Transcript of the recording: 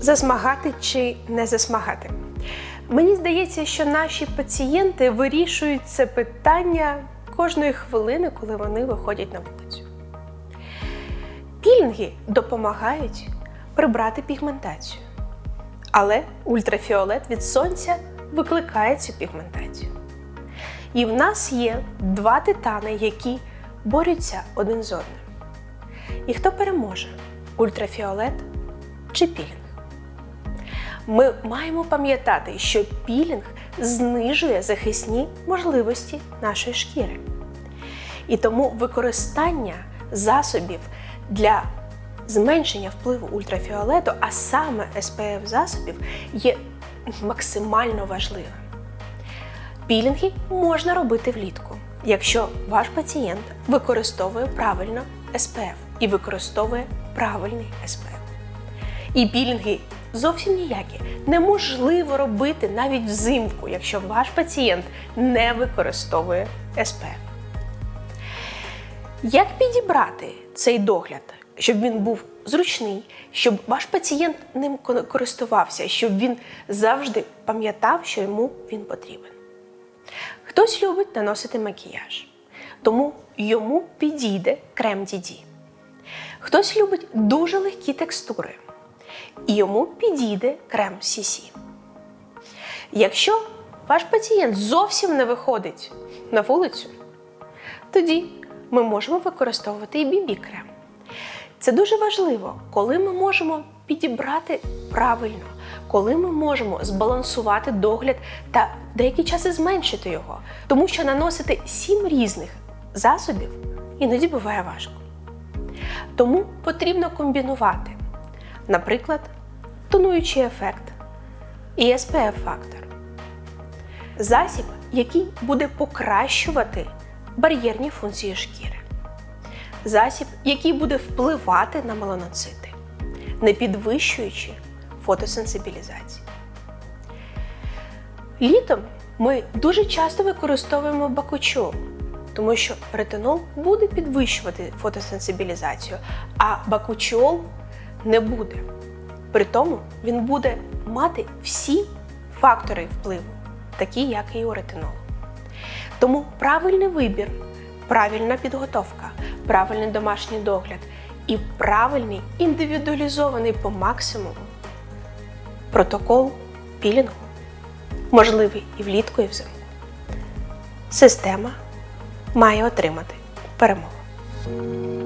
засмагати чи не засмагати. Мені здається, що наші пацієнти вирішують це питання кожної хвилини, коли вони виходять на вулицю. Пілінги допомагають прибрати пігментацію, але ультрафіолет від сонця викликає цю пігментацію. І в нас є два титани, які борються один з одним. І хто переможе ультрафіолет чи пілінг? Ми маємо пам'ятати, що пілінг знижує захисні можливості нашої шкіри. І тому використання засобів для зменшення впливу ультрафіолету, а саме SPF засобів, є максимально важливим. Пілінги можна робити влітку, якщо ваш пацієнт використовує правильно SPF і використовує правильний SPF. І пілінги зовсім ніякі неможливо робити навіть взимку, якщо ваш пацієнт не використовує SPF. Як підібрати цей догляд, щоб він був зручний, щоб ваш пацієнт ним користувався, щоб він завжди пам'ятав, що йому він потрібен? Хтось любить наносити макіяж, тому йому підійде крем Діді. Хтось любить дуже легкі текстури, і йому підійде крем CC. Якщо ваш пацієнт зовсім не виходить на вулицю, тоді ми можемо використовувати і бібі-крем. Це дуже важливо, коли ми можемо підібрати правильно, коли ми можемо збалансувати догляд та деякі часи зменшити його, тому що наносити сім різних засобів іноді буває важко. Тому потрібно комбінувати, наприклад, тонуючий ефект і SPF фактор. Засіб, який буде покращувати бар'єрні функції шкіри. Засіб, який буде впливати на меланоцити, не підвищуючи фотосенсибілізацію. Літом ми дуже часто використовуємо бакучол, тому що ретинол буде підвищувати фотосенсибілізацію, а бакучол не буде. При тому він буде мати всі фактори впливу, такі як і у ретинолу. Тому правильний вибір, правильна підготовка, правильний домашній догляд і правильний індивідуалізований по максимуму протокол пілінгу можливий і влітку, і взимку. Система має отримати перемогу.